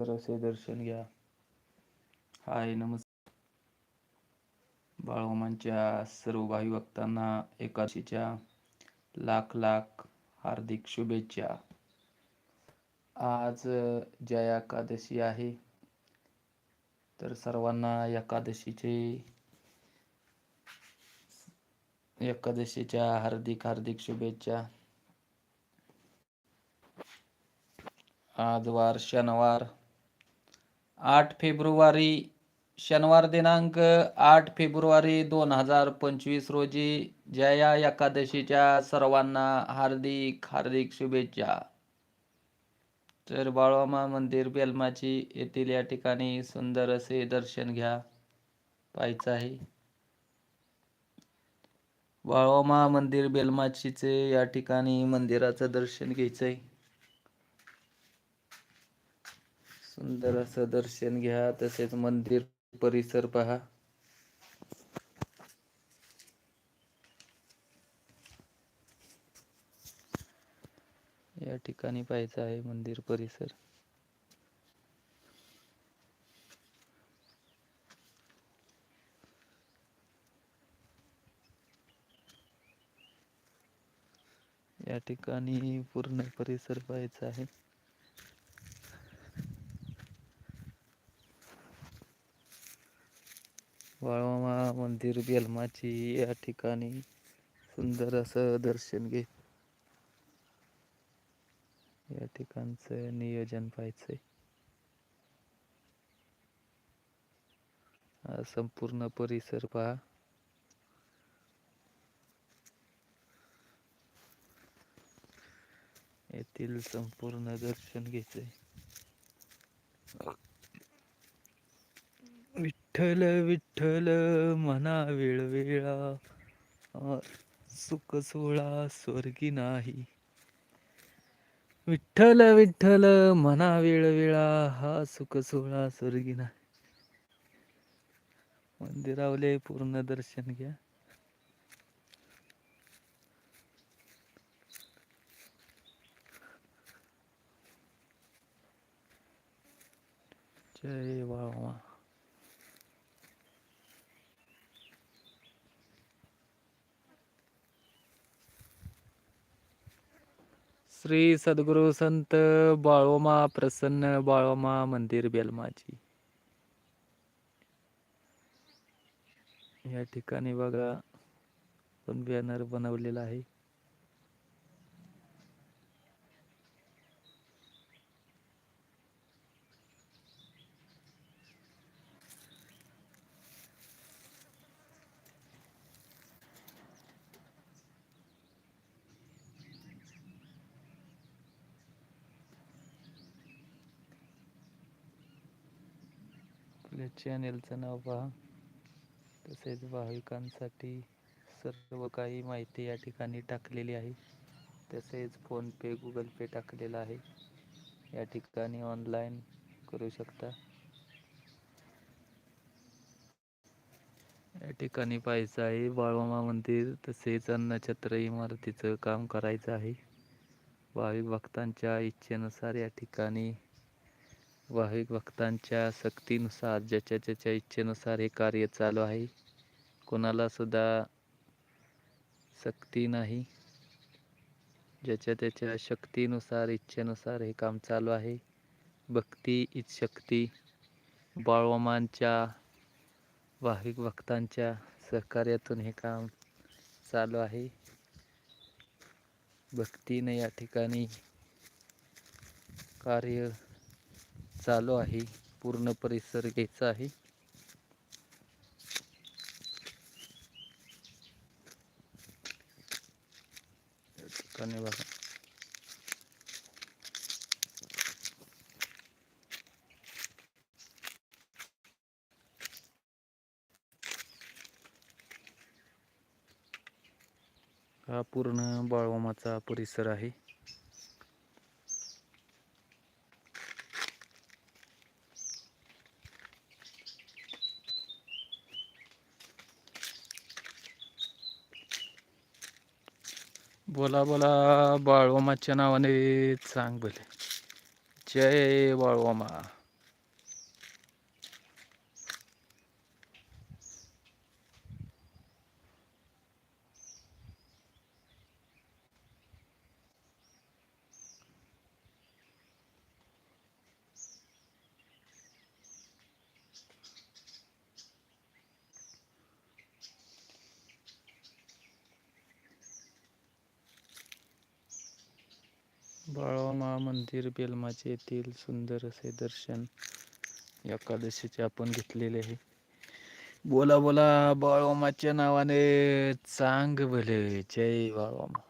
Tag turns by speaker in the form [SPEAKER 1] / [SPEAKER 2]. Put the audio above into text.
[SPEAKER 1] तर असे दर्शन घ्या. हाय नमस्कार. बाळोमांच्या सर्व भावी भक्तांना एकादशीच्या लाख लाख हार्दिक शुभेच्छा. आज अ, जया एकादशी आहे तर सर्वांना एकादशीचे एकादशीच्या हार्दिक हार्दिक शुभेच्छा. आज वार शनिवार. आठ फेब्रुवारी शनिवार दिनांक आठ फेब्रुवारी दोन हजार पंचवीस रोजी जया एकादशीच्या सर्वांना हार्दिक हार्दिक शुभेच्छा. तर बाळवामा मंदिर बेलमाची येथील या ठिकाणी सुंदर असे दर्शन घ्या. पाहायचं आहे. बाळवामा मंदिर बेलमाचीचे या ठिकाणी मंदिराचं दर्शन घ्यायचं आहे सुंदर असं दर्शन घ्या तसेच मंदिर परिसर पहा. या ठिकाणी पाहायचं आहे मंदिर परिसर. या ठिकाणी पूर्ण परिसर पाहायचा आहे. वाळवा मंदिर बेलमाची या ठिकाणी सुंदर असं दर्शन घे. या ठिकाणचं नियोजन पाहायचंय संपूर्ण परिसर पहा. येथील संपूर्ण दर्शन घ्यायचंय. विठ्ठल विठ्ठल मना वेळवेळा सुख सोळा स्वर्गी नाही. विठ्ठल विठ्ठल मना वेळवेळा हा सुख सोळा स्वर्गी नाही. मंदिरावले पूर्ण दर्शन घ्या. जय बाबा श्री सद्गुरु संत बाळोमा प्रसन्न बाळोमा मंदिर बेलमाची. या ठिकाणी बघा पण बॅनर बनवलेला आहे. चॅनेलचं नाव पहा. तसेच भाविकांसाठी सर्व काही माहिती या ठिकाणी टाकलेली आहे. तसेच फोनपे गुगल पे टाकलेला आहे. या ठिकाणी ऑनलाईन करू शकता. या ठिकाणी पाहायचं आहे बाळमामा मंदिर तसेच अन्नछत्र इमारतीचं काम करायचं आहे. भाविक भक्तांच्या इच्छेनुसार या ठिकाणी भाविक भक्तांच्या सक्तीनुसार ज्याच्या ज्याच्या इच्छेनुसार हे कार्य चालू आहे कोणाला सुद्धा सक्ती नाही. ज्याच्या त्याच्या शक्तीनुसार इच्छेनुसार हे काम चालू आहे. भक्ती इच्छक्ती बाळवामांच्या भाविक भक्तांच्या सहकार्यातून हे काम चालू आहे. भक्तीने या ठिकाणी कार्य चालू आहे. पूर्ण परिसर घ्यायचा आहे. ठिकाणी बघा. हा पूर्ण बाळवामाचा परिसर आहे. बोला बोला बाळवामाच्या नावाने सांग भले. जय बाळवामा बाळोमा मंदिर बेलमाचे येथील सुंदर असे दर्शन एकादशीचे आपण घेतलेले आहे. बोला बोला बाळोमाच्या नावाने चांग भले. जय बाळोमा.